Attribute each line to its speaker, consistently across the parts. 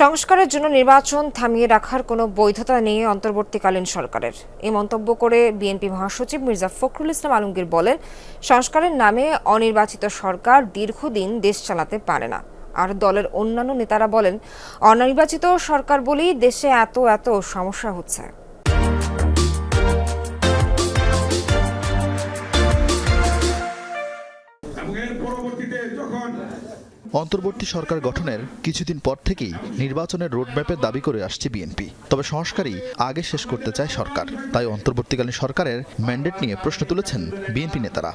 Speaker 1: সংস্কারের জন্য নির্বাচন থামিয়ে রাখার কোনো বৈধতা নেই অন্তর্বর্তীকালীন সরকারের। এই মন্তব্য করে বিএনপি মহাসচিব মির্জা ফখরুল ইসলাম আলমগীর বলেন, সংস্কারের নামে অনির্বাচিত সরকার দীর্ঘদিন দেশ চালাতে পারে না। আর দলের অন্যান্য নেতারা বলেন, অনির্বাচিত সরকার বলেই দেশে এত এত সমস্যা হচ্ছে।
Speaker 2: পরবর্তীতে যখন
Speaker 3: অন্তর্বর্তী সরকার গঠনের কিছুদিন পর থেকেই নির্বাচনের রোডম্যাপের দাবি করে আসছে বিএনপি। তবে সংস্কারই আগে শেষ করতে চায় সরকার। তাই অন্তর্বর্তীকালীন সরকারের ম্যান্ডেট নিয়ে প্রশ্ন তুলেছেন বিএনপি নেতারা।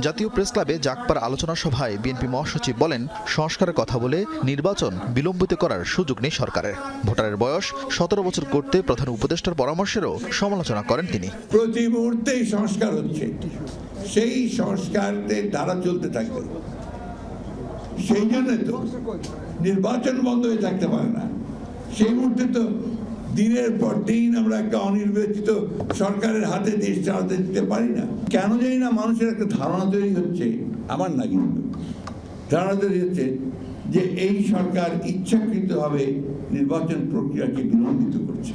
Speaker 3: জাতীয় প্রেস ক্লাবে জাকপার আলোচনা সভায় বিএনপি মহাসচিব বলেন, সংস্কারের কথা বলে নির্বাচন বিলম্বিত করার সুযোগ নেই সরকারের। ভোটারের বয়স সতেরো বছর করতে প্রধান উপদেষ্টার পরামর্শেরও সমালোচনা করেন তিনি।
Speaker 4: প্রতি মুহূর্তেই সংস্কার হচ্ছে। সেই সংস্কারের ধারা চলতে থাকবে। সেই জন্য তো নির্বাচন বন্ধ হয়ে থাকতে পারে না। সেই মুহূর্তে তো দিনের পর দিন আমরা একটা অনির্বাচিত সরকারের হাতে দেশ চালাতে দিতে পারি না। কেন জানি না মানুষের একটা ধারণা তৈরি হচ্ছে আমার না কিন্তু। ধারণা তৈরি হচ্ছে যে এই সরকার ইচ্ছাকৃতভাবে নির্বাচন প্রক্রিয়াকে বিলম্বিত করছে।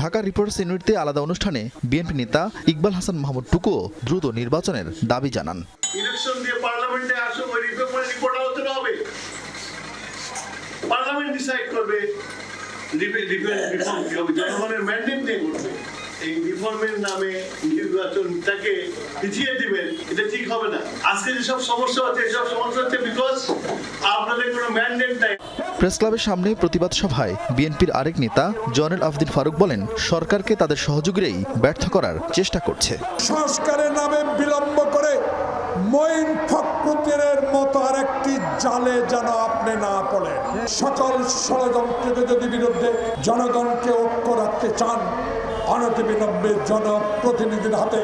Speaker 3: ঢাকা রিপোর্টার্স ইউনিটিতে আলাদা অনুষ্ঠানে বিএনপি নেতা ইকবাল হাসান মাহমুদ টুকুও দ্রুত নির্বাচনের দাবি জানান।
Speaker 5: ইলেকশন দিয়ে পার্লামেন্টে আসো ওই রিপোর্ট রিপোর্ট আলোচনা হবে। পার্লামেন্ট ডিসাইড করবে জনগণের ম্যান্ডেট নিয়ে করবে। এই রিফর্মের নামে নির্বাচনটাকে পিছিয়ে দিবেন এটা ঠিক হবে না। আজকে যেসব সমস্যা হচ্ছে এসব সমস্যা হচ্ছে বিকজ আপনাদের কোনো ম্যান্ডেট নাই।
Speaker 3: প্রেস ক্লাবের সামনে প্রতিবাদ সভায় বিএনপির আরেক নেতা জয়নুল আফদিন ফারুক বলেন সরকারকে তাদের সহযোগীরাই ব্যর্থ করার চেষ্টা করছে।
Speaker 6: সংস্কারের নামে বিলম্ব করে মঈন ফখরুদ্দিনের মতো আরেকটি জালে যেন আপনি না পড়েন। সকল ষড়যন্ত্রের যদি বিরুদ্ধে জনগণকে ঐক্য রাখতে চান। অনতিবিলম্বে জনপ্রতিনিধির হাতে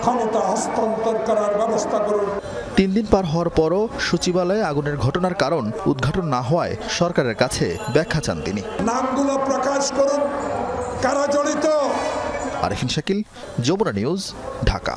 Speaker 6: ক্ষমতা হস্তান্তর করার ব্যবস্থা করুন।
Speaker 3: তিন দিন পার হওয়ার পরও সচিবালয়ে আগুনের ঘটনার কারণ উদ্ঘাটন না হওয়ায় সরকারের কাছে ব্যাখ্যা চান তিনি।
Speaker 6: নামগুলো প্রকাশ করুন। কারা জড়িত?
Speaker 3: আরিফিন শাকিল যমুনা নিউজ ঢাকা।